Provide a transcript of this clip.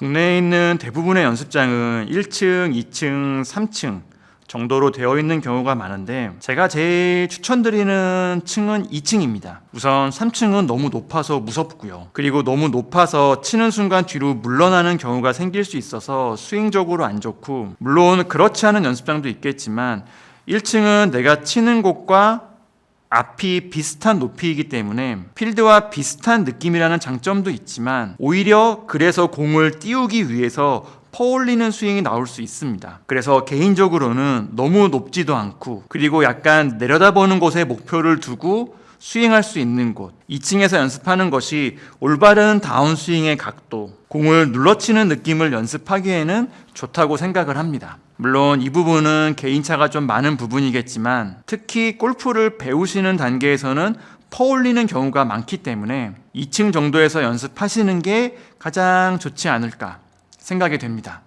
국내에 있는 대부분의 연습장은 1층, 2층, 3층 정도로 되어 있는 경우가 많은데 제가 제일 추천드리는 층은 2층입니다. 우선 3층은 너무 높아서 무섭고요. 그리고 너무 높아서 치는 순간 뒤로 물러나는 경우가 생길 수 있어서 스윙적으로 안 좋고 물론 그렇지 않은 연습장도 있겠지만 1층은 내가 치는 곳과 앞이 비슷한 높이이기 때문에 필드와 비슷한 느낌이라는 장점도 있지만 오히려 그래서 공을 띄우기 위해서 퍼올리는 스윙이 나올 수 있습니다. 그래서 개인적으로는 너무 높지도 않고 그리고 약간 내려다보는 곳에 목표를 두고 스윙할 수 있는 곳 2층에서 연습하는 것이 올바른 다운스윙의 각도 공을 눌러치는 느낌을 연습하기에는 좋다고 생각을 합니다. 물론 이 부분은 개인차가 좀 많은 부분이겠지만 특히 골프를 배우시는 단계에서는 퍼올리는 경우가 많기 때문에 2층 정도에서 연습하시는 게 가장 좋지 않을까 생각이 됩니다.